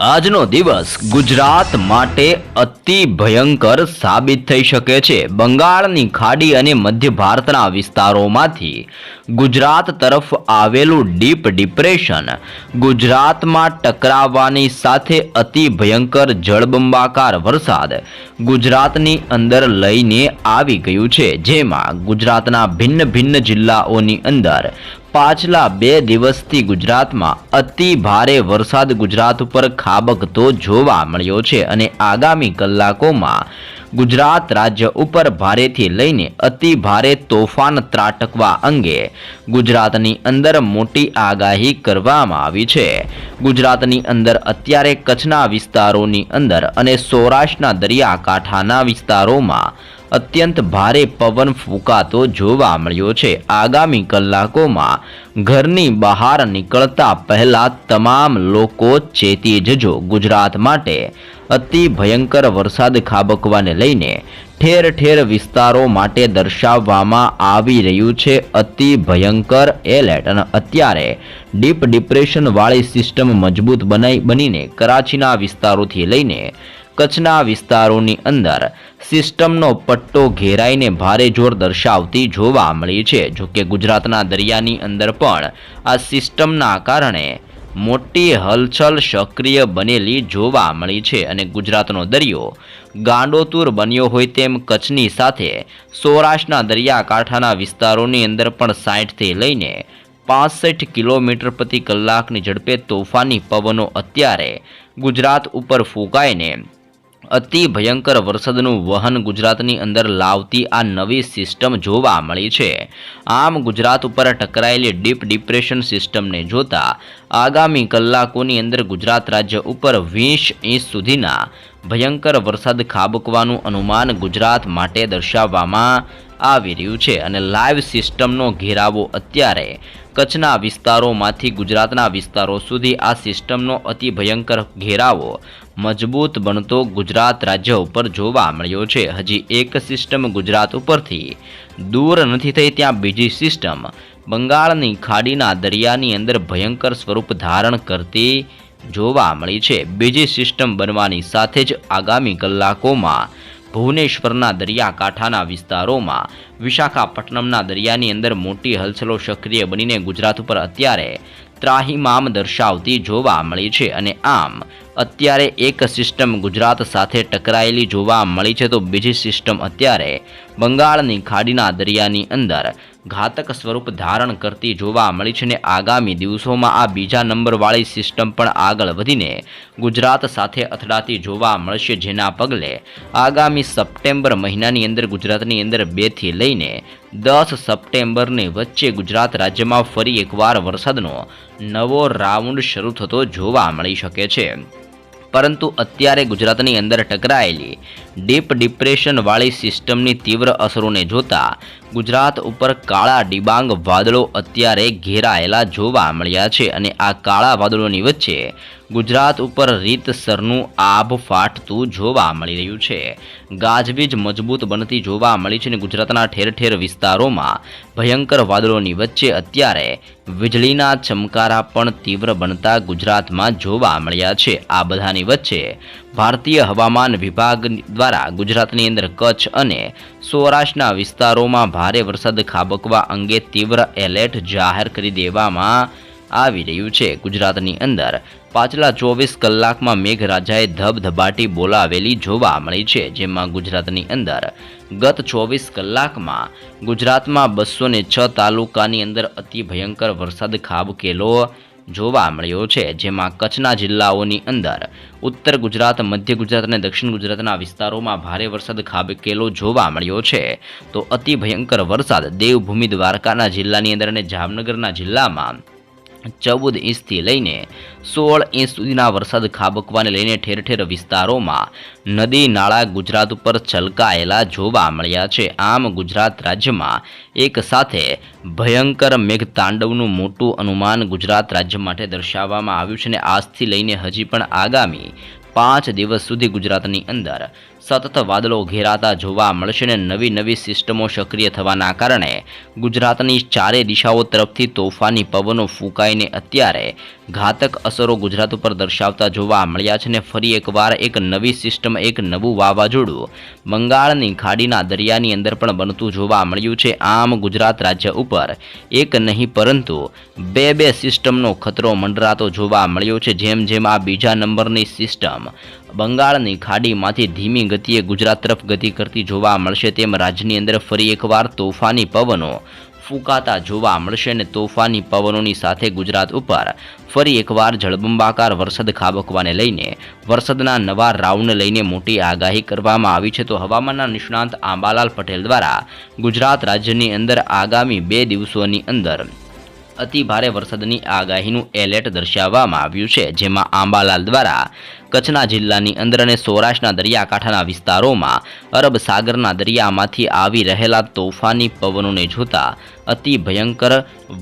આજનો દિવસ ગુજરાત માટે અતિ ભયંકર સાબિત થઈ શકે છે. બંગાળની ખાડી અને મધ્ય ભારતના વિસ્તારોમાંથી ગુજરાત તરફ આવેલું ડીપ ડિપ્રેશન ગુજરાતમાં ટકરાવવાની સાથે અતિ ભયંકર જળબંબાકાર વરસાદ ગુજરાતની અંદર લઈને આવી ગયું છે. જેમાં ગુજરાતના ભિન્ન ભિન્ન જિલ્લાઓની અંદર પાછલા બે દિવસથી ગુજરાતમાં અતિ ભારે વરસાદ ગુજરાત ઉપર ખાબકતો જોવા મળ્યો છે અને આગામી કલાકોમાં ગુજરાત રાજ્ય ઉપર ભારેથી લઈને અતિ ભારે તોફાન ત્રાટકવા અંગે ગુજરાતની અંદર મોટી આગાહી કરવામાં આવી છે. ગુજરાતની અંદર અત્યારે કચ્છના વિસ્તારોની અંદર અને સૌરાષ્ટ્રના દરિયાકાંઠાના વિસ્તારોમાં અત્યંત ભારે પવન ફૂંકાતો જોવા મળ્યો છે. આગામી કલાકોમાં ઘરની બહાર નીકળતા પહેલા તમામ લોકો ચેતી જજો ગુજરાત માટે. અતિ ભયંકર વરસાદ ખાબકવાને લઈને ઠેર ઠેર વિસ્તારો માટે દર્શાવવામાં આવી રહ્યું છે અતિ ભયંકર એલર્ટ. અને અત્યારે ડીપ ડિપ્રેશનવાળી સિસ્ટમ મજબૂત બનાઈ બનીને કરાચીના વિસ્તારોથી લઈને કચ્છના વિસ્તારોની અંદર સિસ્ટમનો પટ્ટો ઘેરાઈને ભારે જોર દર્શાવતી જોવા મળી છે. જોકે ગુજરાતના દરિયાની અંદર પણ આ સિસ્ટમના કારણે મોટી હલચલ સક્રિય બનેલી જોવા મળી છે અને ગુજરાતનો દરિયો ગાંડોતુર બન્યો હોય તેમ કચ્છની સાથે સૌરાષ્ટ્રના દરિયાકાંઠાના વિસ્તારોની અંદર પણ સાઠથી લઈને પાસઠ કિલોમીટર પ્રતિ કલાકની ઝડપે તોફાની પવનો અત્યારે ગુજરાત ઉપર ફૂંકાઈને અતિ ભયંકર વરસાદનું વહન ગુજરાતની અંદર લાવતી આ નવી સિસ્ટમ જોવા મળી છે. આમ ગુજરાત ઉપર ટકરાયેલી ડીપ ડિપ્રેશન સિસ્ટમને જોતા આગામી કલાકોની અંદર ગુજરાત રાજ્ય ઉપર વીસ ઇંચ સુધીના ભયંકર વરસાદ ખાબકવાનું અનુમાન ગુજરાત માટે દર્શાવવામાં આવી રહ્યું છે અને લાઈવ સિસ્ટમનો ઘેરાવો અત્યારે કચ્છના વિસ્તારોમાંથી ગુજરાતના વિસ્તારો સુધી આ સિસ્ટમનો અતિ ભયંકર ઘેરાવો મજબૂત બનતો ગુજરાત રાજ્ય ઉપર જોવા મળ્યો છે. હજી એક સિસ્ટમ ગુજરાત ઉપરથી દૂર નથી થઈ ત્યાં બીજી સિસ્ટમ બંગાળની ખાડીના દરિયાની અંદર ભયંકર સ્વરૂપ ધારણ કરતી જોવા મળી છે. બીજી સિસ્ટમ બનવાની સાથે જ આગામી કલાકોમાં ભુવનેશ્વરના દરિયાકાંઠાના વિસ્તારોમાં વિશાખાપટ્ટનમના દરિયાની અંદર મોટી હલચલો સક્રિય બનીને ગુજરાત ઉપર અત્યારે ત્રાહિમામ દર્શાવતી જોવા મળી છે અને આમ, અત્યારે એક સિસ્ટમ ગુજરાત સાથે ટકરાયેલી જોવા મળી છે તો બીજી સિસ્ટમ અત્યારે બંગાળની ખાડીના દરિયાની અંદર ઘાતક સ્વરૂપ ધારણ કરતી જોવા મળી છે ને આગામી દિવસોમાં આ બીજા નંબરવાળી સિસ્ટમ પણ આગળ વધીને ગુજરાત સાથે અથડાતી જોવા મળશે, જેના પગલે આગામી સપ્ટેમ્બર મહિનાની અંદર ગુજરાતની અંદર બેથી લઈને દસ સપ્ટેમ્બરની વચ્ચે ગુજરાત રાજ્યમાં ફરી એકવાર વરસાદનો નવો રાઉન્ડ શરૂ થતો જોવા મળી શકે છે. પરંતુ અત્યારે ગુજરાતની અંદર ટકરાયેલી ડીપ ડિપ્રેશનવાળી સિસ્ટમની તીવ્ર અસરોને જોતા ગુજરાત ઉપર કાળા ડિબાંગ વાદળો અત્યારે ઘેરાયેલા જોવા મળ્યા છે અને આ કાળા વાદળોની વચ્ચે ગુજરાત ઉપર રીતસરનું આભ ફાટતું જોવા મળી રહ્યું છે. ગાજવીજ મજબૂત બનતી જોવા મળી છે અને ગુજરાતના ઠેર ઠેર વિસ્તારોમાં ભયંકર વાદળોની વચ્ચે અત્યારે વીજળીના ચમકારા પણ તીવ્ર બનતા ગુજરાતમાં જોવા મળ્યા છે. આ બધાની વચ્ચે ભારતીય હવામાન વિભાગ દ્વારા ગુજરાતની અંદર કચ્છ અને સૌરાષ્ટ્રના વિસ્તારોમાં ભારે વરસાદ ખાબકવા અંગે તીવ્ર એલર્ટ જાહેર કરી દેવામાં આવી રહ્યું છે. ગુજરાતની અંદર પાછલા ચોવીસ કલાકમાં મેઘરાજાએ ધબધબાટી બોલાવેલી જોવા મળી છે, જેમાં ગુજરાતની અંદર ગત ચોવીસ કલાકમાં ગુજરાતમાં બસો છ તાલુકાની અંદર અતિ ભયંકર વરસાદ ખાબકેલો જોવા મળ્યો છે, જેમાં કચ્છના જિલ્લાઓની અંદર ઉત્તર ગુજરાત, મધ્ય ગુજરાત અને દક્ષિણ ગુજરાતના વિસ્તારોમાં ભારે વરસાદ ખાબકેલો જોવા મળ્યો છે. તો અતિ ભયંકર વરસાદ દેવભૂમિ દ્વારકાના જિલ્લાની અંદર અને જામનગરના જિલ્લામાં ચૌદ ઇંચથી લઈને સોળ ઇંચ સુધીના વરસાદ ખાબકવાને લઈને ઠેર ઠેર વિસ્તારોમાં નદી, નાળા ગુજરાત ઉપર છલકાયેલા જોવા મળ્યા છે. આમ ગુજરાત રાજ્યમાં એક સાથે ભયંકર મેઘતાંડવનું મોટું અનુમાન ગુજરાત રાજ્ય માટે દર્શાવવામાં આવ્યું છે અને આજથી લઈને હજી પણ આગામી પાંચ દિવસ સુધી ગુજરાતની અંદર સતત વાદળો ઘેરાતા જોવા મળશે અને નવી નવી સિસ્ટમો સક્રિય થવાના કારણે ગુજરાતની ચારે દિશાઓ તરફથી તોફાની પવનો ફૂંકાઈને અત્યારે ઘાતક અસરો ગુજરાત ઉપર દર્શાવતા જોવા મળ્યા છે અને ફરી એકવાર એક નવી સિસ્ટમ, એક નવું વાવાઝોડું બંગાળની ખાડીના દરિયાની અંદર પણ બનતું જોવા મળ્યું છે. આમ ગુજરાત રાજ્ય ઉપર એક નહીં, પરંતુ બે બે સિસ્ટમનો ખતરો મંડરાતો જોવા મળ્યો છે. જેમ જેમ આ બીજા નંબરની સિસ્ટમ બંગાળની ખાડીમાંથી ધીમી ગતિએ ગુજરાત તરફ ગતિ કરતી જોવા મળશે તેમ રાજ્યની અંદર ફરી એકવાર તોફાની પવનો ફૂંકાતા જોવા મળશે અને તોફાની પવનોની સાથે ગુજરાત ઉપર ફરી એકવાર જળબંબાકાર વરસાદ ખાબકવાને લઈને વરસાદના નવા રાઉન્ડ લઈને મોટી આગાહી કરવામાં આવી છે. તો હવામાનના નિષ્ણાંત આંબાલાલ પટેલ દ્વારા ગુજરાત રાજ્યની અંદર આગામી બે દિવસોની અંદર અતિ ભારે વરસાદની આગાહીનું એલર્ટ દર્શાવવામાં આવ્યું છે. જેમાં આંબાલાલ દ્વારા કચ્છના જિલ્લાની અંદર અને સૌરાષ્ટ્રના દરિયાકાંઠાના વિસ્તારોમાં અરબ સાગરના દરિયામાંથી આવી રહેલા તોફાની પવનોને જોતા અતિ ભયંકર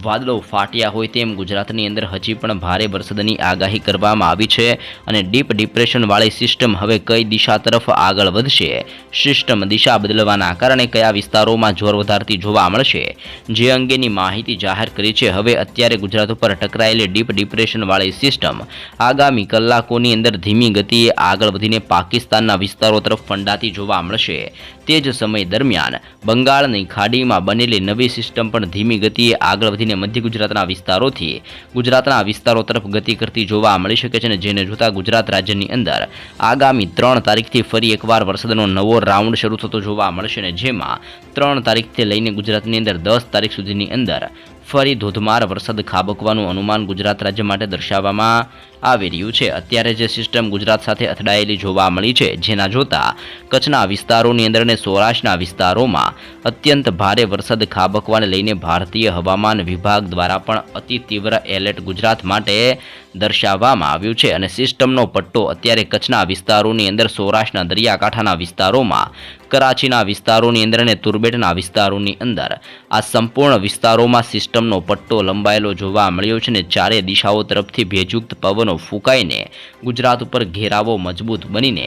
વાદળો ફાટ્યા હોય તેમ ગુજરાતની અંદર હજી પણ ભારે વરસાદની આગાહી કરવામાં આવી છે અને ડીપ ડિપ્રેશનવાળી સિસ્ટમ હવે કઈ દિશા તરફ આગળ વધશે, સિસ્ટમ દિશા બદલવાના કારણે કયા વિસ્તારોમાં જોર વધારતી જોવા મળશે, જે અંગેની માહિતી જાહેર કરી છે. હવે અત્યારે ગુજરાત ઉપર ટકરાયેલી ડીપ ડિપ્રેશનવાળી સિસ્ટમ આગામી કલાકોની અંદર ધીમી ગતિએ આગળ વધીને પાકિસ્તાનના વિસ્તારો તરફ ફંડાતી જોવા મળશે. તે જ સમય દરમિયાન બંગાળની ખાડીમાં બનેલી નવી સિસ્ટમ પણ ધીમી ગતિએ આગળ વધીને મધ્ય ગુજરાતના વિસ્તારોથી ગુજરાતના વિસ્તારો તરફ ગતિ કરતી જોવા મળી શકે છે અને જેને જોતા ગુજરાત રાજ્યની અંદર આગામી ત્રણ તારીખથી ફરી એકવાર વરસાદનો નવો રાઉન્ડ શરૂ થતો જોવા મળશે અને જેમાં ત્રણ તારીખથી લઈને ગુજરાતની અંદર દસ તારીખ સુધીની અંદર ફરી ધોધમાર વરસાદ ખાબકવાનું અનુમાન ગુજરાત રાજ્ય માટે દર્શાવવામાં આવી રહ્યું છે. અત્યારે જે સિસ્ટમ ગુજરાત સાથે અથડાયેલી જોવા મળી છે, જેના જોતા કચ્છના વિસ્તારોની અંદર અને સૌરાષ્ટ્રના વિસ્તારોમાં અત્યંત ભારે વરસાદ ખાબકવાને લઈને ભારતીય હવામાન વિભાગ દ્વારા પણ અતિ તીવ્ર એલર્ટ ગુજરાત માટે દર્શાવવામાં આવ્યું છે અને સિસ્ટમનો પટ્ટો અત્યારે કચ્છના વિસ્તારોની અંદર સૌરાષ્ટ્રના દરિયાકાંઠાના વિસ્તારોમાં કરાચીના વિસ્તારોની અંદર અને તુરબેટના વિસ્તારોની અંદર. આ સંપૂર્ણ વિસ્તારોમાં સિસ્ટમનો પટ્ટો લંબાયેલો જોવા મળ્યો છે અને ચારે દિશાઓ તરફથી ભેજયુક્ત પવનો ફૂંકાઈને ગુજરાત ઉપર ઘેરાવો મજબૂત બનીને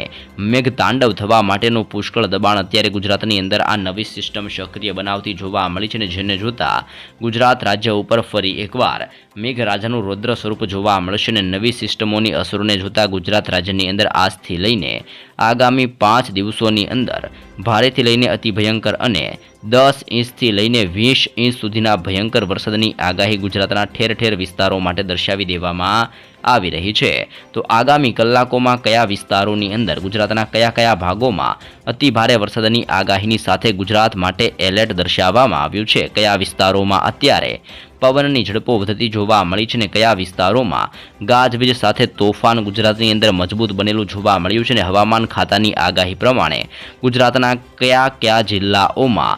મેઘતાંડવ થવા માટેનું પુષ્કળ દબાણ અત્યારે ગુજરાતની અંદર આ નવી સિસ્ટમ સક્રિય બનાવતી જોવા મળી છે અને જેને જોતા ગુજરાત રાજ્ય ઉપર ફરી એકવાર મેઘરાજાનું રૌદ્ર સ્વરૂપ જોવા મળશે અને નવી સિસ્ટમોની અસરોને જોતા ગુજરાત રાજ્યની અંદર આજથી લઈને આગામી પાંચ દિવસોની અંદર ભારેથી લઈને અતિ ભયંકર અને દસ ઇંચથી લઈને વીસ ઇંચ સુધીના ભયંકર વરસાદની આગાહી ગુજરાતના ઠેર ઠેર વિસ્તારો માટે દર્શાવી દેવામાં આવી રહી છે. તો આગામી કલાકોમાં કયા વિસ્તારોની અંદર ગુજરાતના કયા કયા ભાગોમાં અતિભારે વરસાદની આગાહીની સાથે ગુજરાત માટે એલર્ટ દર્શાવવામાં આવ્યું છે? કયા વિસ્તારોમાં અત્યારે પવનની ઝડપો વધતી જોવા મળી છે ને કયા વિસ્તારોમાં ગાજવીજ સાથે તોફાન ગુજરાતની અંદર મજબૂત બનેલું જોવા મળ્યું છે ને હવામાન ખાતાની આગાહી પ્રમાણે ગુજરાતના કયા કયા જિલ્લાઓમાં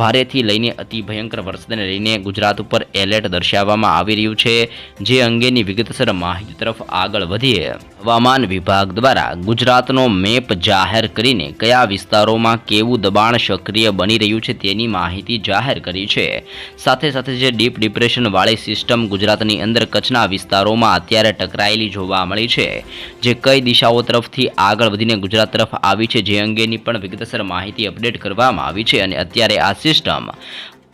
ભારેથી લઈને અતિ ભયંકર વરસાદને લઈને ગુજરાત ઉપર એલર્ટ દર્શાવવામાં આવી રહ્યું છે, જે અંગેની વિગતસર માહિતી તરફ આગળ વધીએ. હવામાન વિભાગ દ્વારા ગુજરાતનો મેપ જાહેર કરીને કયા વિસ્તારોમાં કેવું દબાણ સક્રિય બની રહ્યું છે તેની માહિતી જાહેર કરી છે. સાથે સાથે જે ડીપ ડિપ્રેશનવાળી સિસ્ટમ ગુજરાતની અંદર કચ્છના વિસ્તારોમાં અત્યારે ટકરાયેલી જોવા મળી છે, જે કઈ દિશાઓ તરફથી આગળ વધીને ગુજરાત તરફ આવી છે, જે અંગેની પણ વિગતસર માહિતી અપડેટ કરવામાં આવી છે અને અત્યારે આ સિસ્ટમ.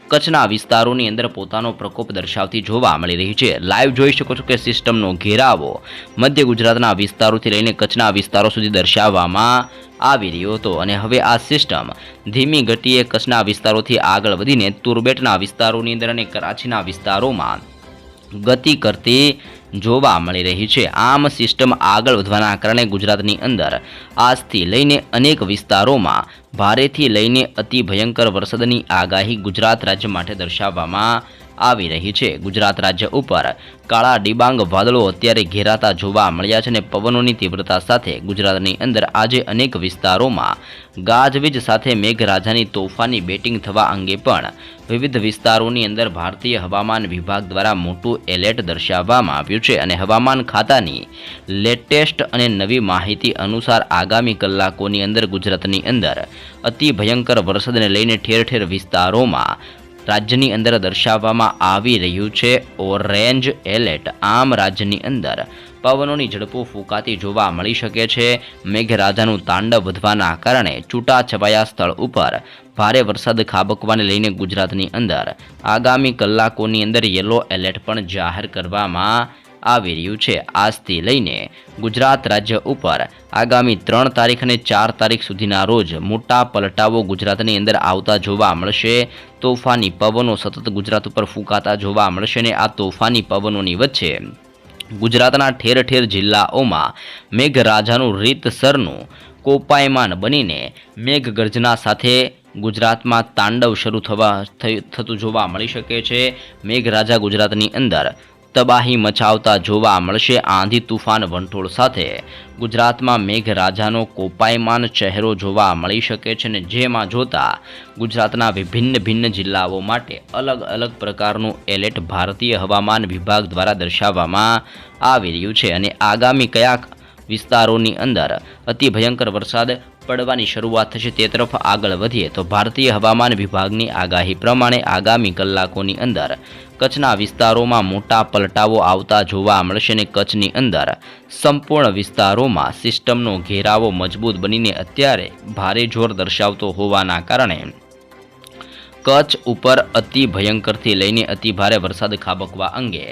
કચ્છના વિસ્તારોની અંદર પોતાનો પ્રકોપ દર્શાવતી જોવા મળી રહી છે. લાઈવ જોઈ શકો છો કે સિસ્ટમનો ઘેરાવો મધ્ય ગુજરાતના વિસ્તારોથી લઈને કચ્છના વિસ્તારો સુધી દર્શાવવામાં આવી રહ્યો હતો. અને હવે આ સિસ્ટમ ધીમી ગતિએ કચ્છના વિસ્તારોથી આગળ વધીને તુરબેટના વિસ્તારોની અંદર અને કરાચીના વિસ્તારોમાં ગતિ કરતી જોવા મળી રહી છે. આમ સિસ્ટમ આગળ વધવાના કારણે ગુજરાતની અંદર આજથી લઈને અનેક વિસ્તારોમાં ભારેથી લઈને અતિ ભયંકર વરસાદની આગાહી ગુજરાત રાજ્ય માટે દર્શાવવામાં આવી રહી છે. ગુજરાત રાજ્ય ઉપર કાળા ડિબાંગ વાદળો અત્યારે ઘેરાતા જોવા મળ્યા છે અને પવનોની તીવ્રતા સાથે ગુજરાતની અંદર આજે અનેક વિસ્તારોમાં ગાજવીજ સાથે મેઘરાજાની તોફાની બેટિંગ થવા અંગે પણ વિવિધ વિસ્તારોની અંદર ભારતીય હવામાન વિભાગ દ્વારા મોટું એલર્ટ દર્શાવવામાં આવ્યું છે અને હવામાન ખાતાની લેટેસ્ટ અને નવી માહિતી અનુસાર આગામી કલાકોની અંદર ગુજરાતની અંદર અતિ ભયંકર વરસાદને લઈને ઠેર ઠેર વિસ્તારોમાં રાજ્યની અંદર દર્શાવવામાં આવી રહ્યું છે. ઓરેન્જ એલર્ટ આમ રાજ્યની અંદર પવનોની ઝડપો ફૂંકાતી જોવા મળી શકે છે. મેઘરાજાનું તાંડવ વધવાના કારણે છૂટાછવાયા સ્થળ ઉપર ભારે વરસાદ ખાબકવાને લઈને ગુજરાતની અંદર આગામી કલાકોની અંદર યલો એલર્ટ પણ જાહેર કરવામાં આવી રહ્યું છે. આજથી લઈને ગુજરાત રાજ્ય ઉપર આગામી ત્રણ તારીખ અને ચાર તારીખ સુધીના રોજ મોટા પલટાવો ગુજરાતની અંદર આવતા જોવા મળશે. તોફાની પવનો સતત ગુજરાત ઉપર ફૂંકાતા જોવા મળશે અને આ તોફાની પવનોની વચ્ચે ગુજરાતના ઠેર ઠેર જિલ્લાઓમાં મેઘરાજાનું રીતસરનું કોપાયમાન બનીને મેઘગર્જના સાથે ગુજરાતમાં તાંડવ શરૂ થવા થતું જોવા મળી શકે છે. મેઘરાજા ગુજરાતની અંદર તબાહી મચાવતા જોવા મળશે આંધી તુફાન વંટોળ સાથે. ગુજરાતમાં મેઘરાજાનો કોપાયમાન ચહેરો જોવા મળી શકે છે અને જેમાં જોતા ગુજરાતના વિભિન્ન ભિન્ન જિલ્લાઓ માટે અલગ અલગ પ્રકારનું એલર્ટ ભારતીય હવામાન વિભાગ દ્વારા દર્શાવવામાં આવી રહ્યું છે અને આગામી કયા વિસ્તારોની અંદર અતિ ભયંકર વરસાદ પડવાની શરૂઆત થશે તે તરફ આગળ વધીએ તો ભારતીય હવામાન વિભાગની આગાહી પ્રમાણે આગામી કલાકોની અંદર કચ્છના વિસ્તારોમાં મોટા પલટાવો આવતા જોવા મળશે અને કચ્છની અંદર. સંપૂર્ણ વિસ્તારોમાં સિસ્ટમનો ઘેરાવો મજબૂત બનીને અત્યારે ભારે જોર દર્શાવતો હોવાના કારણે કચ્છ ઉપર અતિ ભયંકરથી લઈને અતિ ભારે વરસાદ ખાબકવા અંગે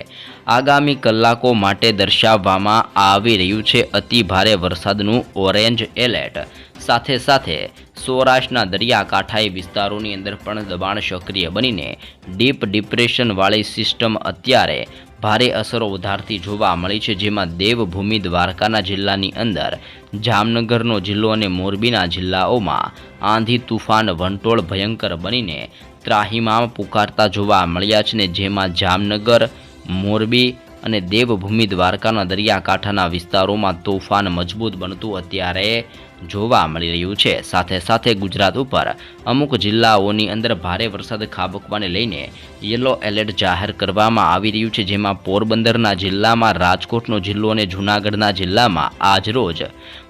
આગામી કલાકો માટે દર્શાવવામાં આવી રહ્યું છે અતિ ભારે વરસાદનું ઓરેન્જ એલર્ટ. સાથે સાથે સૌરાષ્ટ્રના દરિયાકાંઠાઈ વિસ્તારોની અંદર પણ દબાણ સક્રિય બનીને ડીપ ડિપ્રેશનવાળી સિસ્ટમ અત્યારે ભારે અસરો વધારતી જોવા મળી છે, જેમાં દેવભૂમિ દ્વારકાના જિલ્લાની અંદર, જામનગરનો જિલ્લો અને મોરબીના જિલ્લાઓમાં આંધી તુફાન વંટોળ ભયંકર બનીને ત્રાહિમામ પુકારતા જોવા મળ્યા છે ને જેમાં જામનગર, મોરબી અને દેવભૂમિ દ્વારકાના દરિયાકાંઠાના વિસ્તારોમાં તોફાન મજબૂત બનતું અત્યારે જોવા મળી રહ્યું છે. સાથે સાથે ગુજરાત ઉપર અમુક જિલ્લાઓની અંદર ભારે વરસાદ ખાબકવાને લઈને યલો એલર્ટ જાહેર કરવામાં આવી રહ્યું છે, જેમાં પોરબંદરના જિલ્લામાં, રાજકોટનો જિલ્લો અને જૂનાગઢના જિલ્લામાં આજરોજ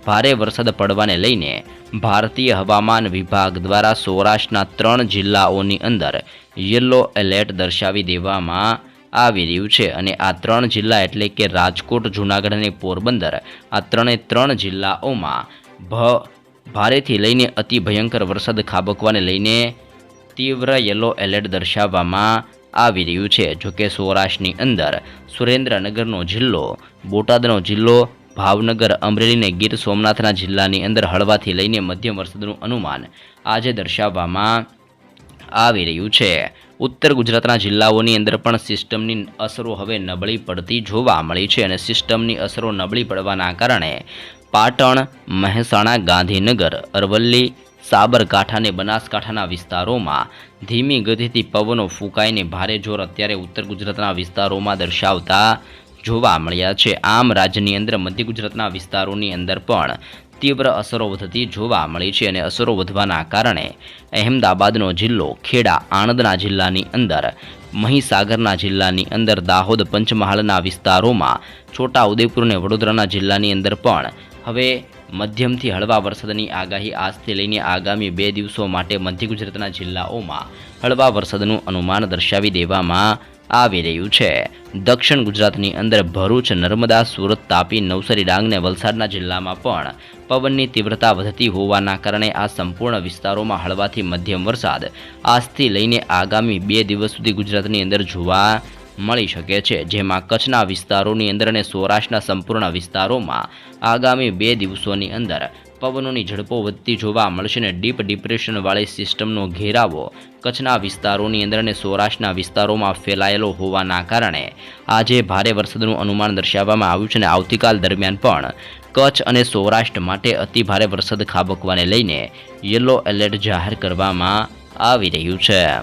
ભારે વરસાદ પડવાને લઈને ભારતીય હવામાન વિભાગ દ્વારા સૌરાષ્ટ્રના ત્રણ જિલ્લાઓની અંદર યલો એલર્ટ દર્શાવી દેવામાં આવી રહ્યું છે અને આ ત્રણ જિલ્લા એટલે કે રાજકોટ, જૂનાગઢ અને પોરબંદર આ ત્રણે ત્રણ જિલ્લાઓમાં ભ ભારેથી લઈને અતિ ભયંકર વરસાદ ખાબકવાને લઈને તીવ્ર યલો એલર્ટ દર્શાવવામાં આવી રહ્યું છે. જોકે સૌરાષ્ટ્રની અંદર સુરેન્દ્રનગરનો જિલ્લો, બોટાદનો જિલ્લો, ભાવનગર, અમરેલી અને ગીર સોમનાથના જિલ્લાની અંદર હળવાથી લઈને મધ્યમ વરસાદનું અનુમાન આજે દર્શાવવામાં આવી રહ્યું છે. ઉત્તર ગુજરાતના જિલ્લાઓની અંદર પણ સિસ્ટમની અસરો હવે નબળી પડતી જોવા મળી છે અને સિસ્ટમની અસરો નબળી પડવાના કારણે પાટણ, મહેસાણા, ગાંધીનગર, અરવલ્લી સાબરકાંઠા અને બનાસકાંઠાના વિસ્તારોમાં ધીમી ગતિથી પવનો ફૂંકાઈને ભારે જોર અત્યારે ઉત્તર ગુજરાતના વિસ્તારોમાં દર્શાવતા જોવા મળ્યા છે. આમ રાજ્યની અંદર મધ્ય ગુજરાતના વિસ્તારોની અંદર પણ તીવ્ર અસરો વધતી જોવા મળી છે અને અસરો વધવાના કારણે અહેમદાબાદનો જિલ્લો ખેડા, આણંદના જિલ્લાની અંદર, મહીસાગરના જિલ્લાની અંદર, દાહોદ, પંચમહાલના વિસ્તારોમાં, છોટા ઉદેપુર અને વડોદરાના જિલ્લાની અંદર પણ હવે મધ્યમથી હળવા વરસાદની આગાહી આજથી લઈને આગામી બે દિવસો માટે મધ્ય ગુજરાતના જિલ્લાઓમાં હળવા વરસાદનું અનુમાન દર્શાવી દેવામાં આવી રહ્યું છે. દક્ષિણ ગુજરાતની અંદર ભરૂચ, નર્મદા, સુરત, તાપી, નવસારી ડાંગ વલસાડના જિલ્લામાં પણ પવનની તીવ્રતા વધતી હોવાના કારણે આ સંપૂર્ણ વિસ્તારોમાં હળવાથી મધ્યમ વરસાદ આજથી લઈને આગામી બે દિવસ સુધી ગુજરાતની અંદર જોવા મળી શકે છે. જેમાં કચ્છના વિસ્તારોની અંદર અને સૌરાષ્ટ્રના સંપૂર્ણ વિસ્તારોમાં આગામી બે દિવસોની અંદર પવનોની ઝડપો વધતી જોવા મળશે અને ડીપ ડિપ્રેશનવાળી સિસ્ટમનો ઘેરાવો કચ્છના વિસ્તારોની અંદર અને સૌરાષ્ટ્રના વિસ્તારોમાં ફેલાયેલો હોવાના કારણે આજે ભારે વરસાદનું અનુમાન દર્શાવવામાં આવ્યું છે અને આવતીકાલ દરમિયાન પણ કચ્છ અને સૌરાષ્ટ્ર માટે અતિ ભારે વરસાદ ખાબકવાને લઈને યલો એલર્ટ જાહેર કરવામાં આવી રહ્યું છે.